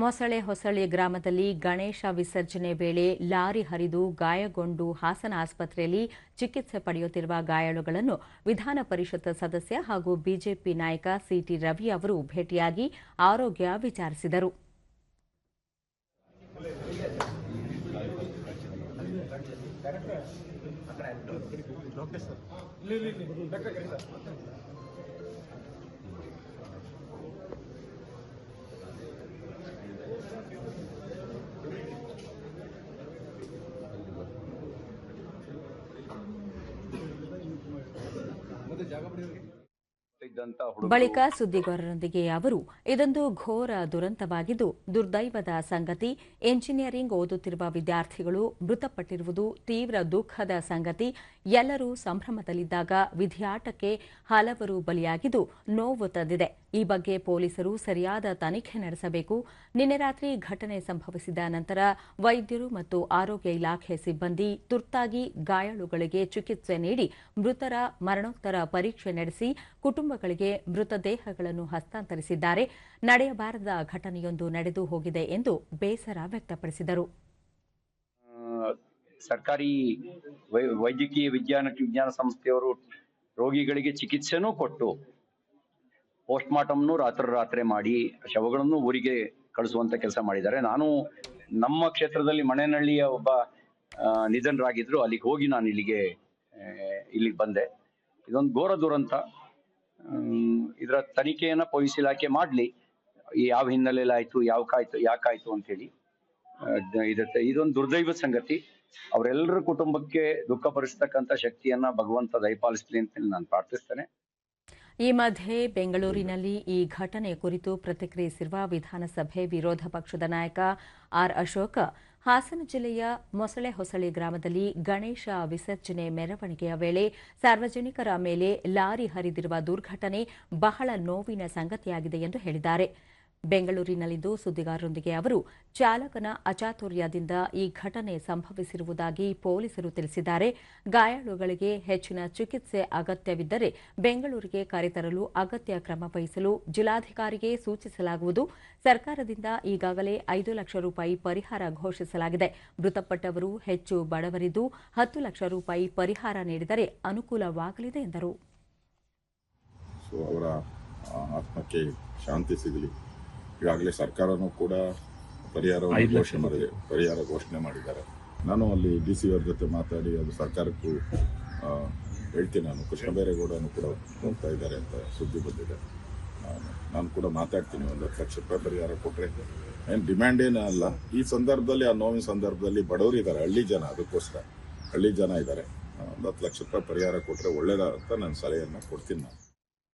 ಮೊಸಳೆ ಹೊಸಳೆ ಗ್ರಾಮದಲ್ಲಿ ಗಣೇಶ ವಿಸರ್ಜನೆ ವೇಳೆ ಲಾರಿ ಹರಿದು ಗಾಯಗೊಂಡು ಹಾಸನ ಆಸ್ಪತ್ರೆಯಲ್ಲಿ ಚಿಕಿತ್ಸೆ ಪಡೆಯುತ್ತಿರುವ ಗಾಯಾಳುಗಳನ್ನು ವಿಧಾನ ಪರಿಷತ್ ಸದಸ್ಯ ಹಾಗೂ ಬಿಜೆಪಿ ನಾಯಕ ಸಿಟಿ ರವಿ ಅವರು ಭೇಟಿಯಾಗಿ ಆರೋಗ್ಯ ವಿಚಾರಿಸಿದರು. அப்படியே ಬಳಿಕ ಸುದ್ದಿಗಾರರೊಂದಿಗೆ ಅವರು, ಇದೊಂದು ಘೋರ ದುರಂತವಾಗಿದ್ದು, ದುರ್ದೈವದ ಸಂಗತಿ, ಎಂಜಿನಿಯರಿಂಗ್ ಓದುತ್ತಿರುವ ವಿದ್ಯಾರ್ಥಿಗಳು ಮೃತಪಟ್ಟಿರುವುದು, ತೀವ್ರ ದುಃಖದ ಸಂಗತಿ, ಎಲ್ಲರೂ ಸಂಭ್ರಮದಲ್ಲಿದ್ದಾಗ ವಿಧಿಯಾಟಕ್ಕೆ ಹಲವರು ಬಲಿಯಾಗಿದ್ದು, ನೋವು ತಂದಿದೆ. ಈ ಬಗ್ಗೆ ಪೊಲೀಸರು ಸರಿಯಾದ ತನಿಖೆ ನಡೆಸಬೇಕು. ನಿನ್ನೆ ರಾತ್ರಿ ಘಟನೆ ಸಂಭವಿಸಿದ ನಂತರ ವೈದ್ಯರು ಮತ್ತು ಆರೋಗ್ಯ ಇಲಾಖೆ ಸಿಬ್ಬಂದಿ ತುರ್ತಾಗಿ ಗಾಯಾಳುಗಳಿಗೆ ಚಿಕಿತ್ಸೆ ನೀಡಿ ಮೃತರ ಮರಣೋತ್ತರ ಪರೀಕ್ಷೆ ನಡೆಸಿ ಕುಟುಂಬಗಳಿಗೆ ಮೃತದೇಹಗಳನ್ನು ಹಸ್ತಾಂತರಿಸಿದ್ದಾರೆ. ನಡೆಯಬಾರದ ಘಟನೆಯೊಂದು ನಡೆದು ಹೋಗಿದೆ ಎಂದು ಬೇಸರ ವ್ಯಕ್ತಪಡಿಸಿದರು. ಸರ್ಕಾರಿ ವೈದ್ಯಕೀಯ ವಿಜ್ಞಾನ ವಿಜ್ಞಾನ ಸಂಸ್ಥೆಯವರು ರೋಗಿಗಳಿಗೆ ಚಿಕಿತ್ಸೆನೂ ಕೊಟ್ಟು ಪೋಸ್ಟ್ ಮಾರ್ಟಮ್ನು ರಾತ್ರಿ ರಾತ್ರಿ ಮಾಡಿ ಶವಗಳನ್ನು ಊರಿಗೆ ಕಳಿಸುವಂತ ಕೆಲಸ ಮಾಡಿದ್ದಾರೆ. ನಾನು ನಮ್ಮ ಕ್ಷೇತ್ರದಲ್ಲಿ ಮಣೆನಹಳ್ಳಿಯ ಒಬ್ಬ ನಿಧನರಾಗಿದ್ರು. ಅಲ್ಲಿಗೆ ಹೋಗಿ ನಾನು ಇಲ್ಲಿಗೆ ಇಲ್ಲಿಗೆ ಬಂದೆ. ಇದೊಂದು ಘೋರ ದುರಂತ. ಇದರ ತನಿಖೆಯನ್ನ ಪೊಲೀಸ್ ಇಲಾಖೆ ಮಾಡ್ಲಿ. ಯಾವ ಹಿನ್ನೆಲೆಯಲ್ಲಿ ಆಯ್ತು, ಯಾವ ಕಾಯ್ತು ಯಾಕಾಯ್ತು ಅಂತ ಹೇಳಿ ಇದೊಂದು ದುರ್ದೈವ ಸಂಗತಿ. ಅವರೆಲ್ಲರ ಕುಟುಂಬಕ್ಕೆ ದುಃಖ ಭರಿಸ್ತಕ್ಕಂಥ ಶಕ್ತಿಯನ್ನ ಭಗವಂತ ದಯಪಾಲಿಸ್ಲಿ ಅಂತ ನಾನು ಪ್ರಾರ್ಥಿಸ್ತೇನೆ. ಈ ಮಧ್ಯೆ ಬೆಂಗಳೂರಿನಲ್ಲಿ ಈ ಘಟನೆ ಕುರಿತು ಪ್ರತಿಕ್ರಿಯಿಸಿರುವ ವಿಧಾನಸಭೆ ವಿರೋಧ ಪಕ್ಷದ ನಾಯಕ ಆರ್ ಅಶೋಕ, ಹಾಸನ ಜಿಲ್ಲೆಯ ಮೊಸಳೆ ಹೊಸಳಿ ಗ್ರಾಮದಲ್ಲಿ ಗಣೇಶ ವಿಸರ್ಜನೆ ಮೆರವಣಿಗೆಯ ವೇಳೆ ಸಾರ್ವಜನಿಕರ ಮೇಲೆ ಲಾರಿ ಹರಿದಿರುವ ದುರ್ಘಟನೆ ಬಹಳ ನೋವಿನ ಸಂಗತಿಯಾಗಿದೆ ಎಂದು ಹೇಳಿದ್ದಾರೆ. ಬೆಂಗಳೂರಿನಲ್ಲಿಂದು ಸುದ್ದಿಗಾರರೊಂದಿಗೆ ಅವರು, ಚಾಲಕನ ಅಚಾತುರ್ಯದಿಂದ ಈ ಘಟನೆ ಸಂಭವಿಸಿರುವುದಾಗಿ ಪೊಲೀಸರು ತಿಳಿಸಿದ್ದಾರೆ. ಗಾಯಾಳುಗಳಿಗೆ ಹೆಚ್ಚಿನ ಚಿಕಿತ್ಸೆ ಅಗತ್ಯವಿದ್ದರೆ ಬೆಂಗಳೂರಿಗೆ ಕರೆತರಲು ಅಗತ್ಯ ಕ್ರಮ ವಹಿಸಲು ಜಿಲ್ಲಾಧಿಕಾರಿಗೆ ಸೂಚಿಸಲಾಗುವುದು. ಸರ್ಕಾರದಿಂದ ಈಗಾಗಲೇ ಐದು ಲಕ್ಷ ರೂಪಾಯಿ ಪರಿಹಾರ ಘೋಷಿಸಲಾಗಿದೆ. ಮೃತಪಟ್ಟವರು ಹೆಚ್ಚು ಬಡವರಿದ್ದು ಹತ್ತು ಲಕ್ಷ ರೂಪಾಯಿ ಪರಿಹಾರ ನೀಡಿದರೆ ಅನುಕೂಲವಾಗಲಿದೆ ಎಂದರು. ಅವರ ಆತ್ಮಕ್ಕೆ ಶಾಂತಿ ಸಿಗಲಿ. ಈಗಾಗಲೇ ಸರ್ಕಾರನೂ ಕೂಡ ಪರಿಹಾರವನ್ನು ಘೋಷಣೆ ಮಾಡಿದೆ. ಪರಿಹಾರ ಘೋಷಣೆ ಮಾಡಿದ್ದಾರೆ. ನಾನು ಅಲ್ಲಿ ಡಿ ಸಿ ಅವ್ರ ಜೊತೆ ಮಾತಾಡಿ ಅದು ಸರ್ಕಾರಕ್ಕೂ ಹೇಳ್ತೀನಿ ನಾನು. ಕೃಷ್ಣ ಬೈರೇಗೌಡನು ಕೂಡ ಹೋಗ್ತಾ ಇದ್ದಾರೆ ಅಂತ ಸುದ್ದಿ ಬಂದಿದೆ. ನಾನು- ಕೂಡ ಮಾತಾಡ್ತೀನಿ ಒಂದು ಹತ್ತು ಲಕ್ಷ ರೂಪಾಯಿ ಪರಿಹಾರ ಕೊಟ್ಟರೆ ಏನು ಡಿಮ್ಯಾಂಡ್ ಏನೂ ಅಲ್ಲ. ಈ ಸಂದರ್ಭದಲ್ಲಿ ಆ ನೋವಿನ ಸಂದರ್ಭದಲ್ಲಿ ಬಡವರು ಇದ್ದಾರೆ ಹಳ್ಳಿ ಜನ ಅದಕ್ಕೋಸ್ಕರ. ಹಳ್ಳಿ ಜನ ಇದ್ದಾರೆ. ಒಂದು ಹತ್ತು ಲಕ್ಷ ರೂಪಾಯಿ ಪರಿಹಾರ ಕೊಟ್ಟರೆ ಒಳ್ಳೇದಂತ ನಾನು ಸಲಹೆಯನ್ನು ಕೊಡ್ತೀನಿ ನಾನು.